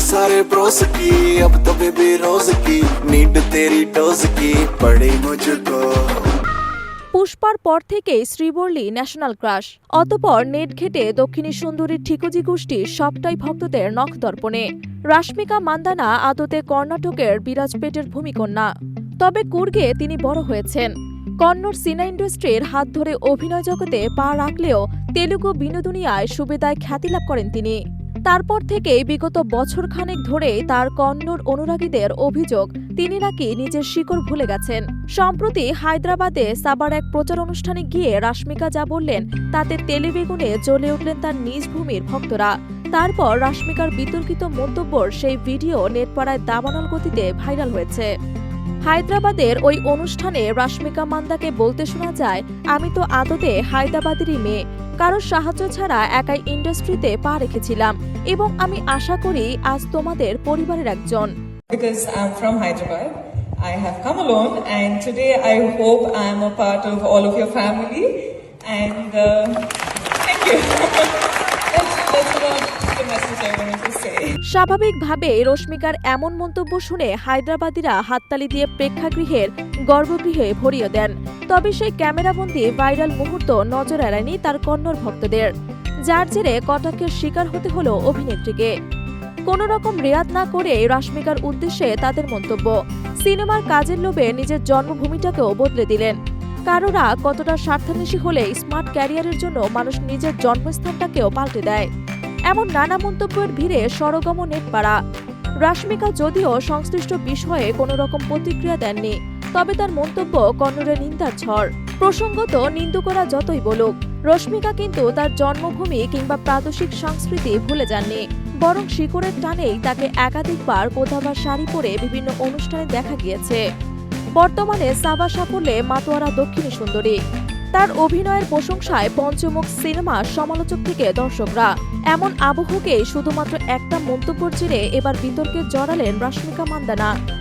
सारे ब्रोस की अब तो बेबी रोज की नीड तेरी डोज की पड़ी मुझको পুষ্পার পর থেকেই শ্রীবর্লি ন্যাশনাল ক্রাশ অতপর নেট ঘেটে দক্ষিণী সুন্দরীর ঠিকুজি গোষ্ঠী সবটাই ভক্তদের নখ দর্পণে রাশ্মিকা মান্দানা আদতে কর্ণাটকের বিরাজপেটের ভূমিকন্যা তবে কুর্গে তিনি বড় হয়েছেন কন্নড় সিনে ইন্ডাস্ট্রির হাত ধরে অভিনয় জগতে পা রাখলেও তেলুগু বিনোদুনিয়ায় সুবেদায় খ্যাতি লাভ করেন তিনি তারপর থেকেই বিগত বছর খানেক ধরেই তার কন্নড় অনুরাগীদের অভিযোগ, তিনি নাকি নিজের শিকড় ভুলে গেছেন। সম্প্রতি হায়দ্রাবাদে সাবার এক প্রচার অনুষ্ঠানে গিয়ে রাশ্মিকা যা বললেন, তাতে তেলেবেগুনে জ্বলে উঠলেন তার নিজ ভূমির ভক্তরা। তারপর রাশ্মিকার বিতর্কিত মন্তব্যর সেই ভিডিও নেটপাড়ায় দাবানল গতিতে ভাইরাল হয়েছে। হায়দ্রাবাদের ওই অনুষ্ঠানে রাশ্মিকা মান্দাকে বলতে শোনা যায়, আমি তো আদতে হায়দ্রাবাদেরই মেয়ে। কারও সাহায্য ছাড়া একাই ইন্ডাস্ট্রিতে পা রেখেছিলাম এবং আমি আশা করি আজ তোমাদের পরিবারের একজন। I have স্বাভাবিকভাবে রশ্মিকার এমন মন্তব্য শুনে হায়দ্রাবাদীরা হাততালি দিয়ে প্রেক্ষাগৃহের গর্ভগৃহে ভরিয়ে দেন। তবে সেই ক্যামেরাবন্দি ভাইরাল মুহূর্ত নজর এড়ায়নি তার কন্নড় ভক্তদের। যার জেরে কটাক্ষের শিকার হতে হলো অভিনেত্রীকে। কোনো রকম রেয়াত না করে রাশ্মিকার উদ্দেশ্যে তাদের মন্তব্য, সিনেমার কাজের লোভে নিজের জন্মভূমিটাকেও বদলে দিলেন। কারোরা কতটা স্বার্থান্বেষী হলে স্মার্ট ক্যারিয়ারের জন্য মানুষ নিজের জন্মস্থানটাকেও পাল্টে দেয়। এমন নানা মন্তব্যের ভিড়ে সরগম নেটপাড়া। রাশ্মিকা যদিও সংশ্লিষ্ট বিষয়ে কোনো রকম প্রতিক্রিয়া দেননি তবে তার মন্তব্য কন্নড়ের নিন্দার ঝড়। প্রসঙ্গত, নিন্দুকরা যতই বলুক, রশ্মিকা কিন্তু তার জন্মভূমি কিংবা প্রাদেশিক সংস্কৃতি ভুলে যাননি। বরং শিকড়ের টানেই তাকে একাধিকবার কোথাও শাড়ি পরে বিভিন্ন অনুষ্ঠানে দেখা গিয়েছে। বর্তমানে সাবা সাফল্যে মাতোয়ারা দক্ষিণী সুন্দরী। তার অভিনয়ের প্রশংসায় পঞ্চমুখ সিনেমা সমালোচক থেকে দর্শকরা। এমন আবহকে শুধুমাত্র একটা মন্তব্যের জেরে এবার বিতর্কে জড়ালেন রাশ্মিকা মান্দানা।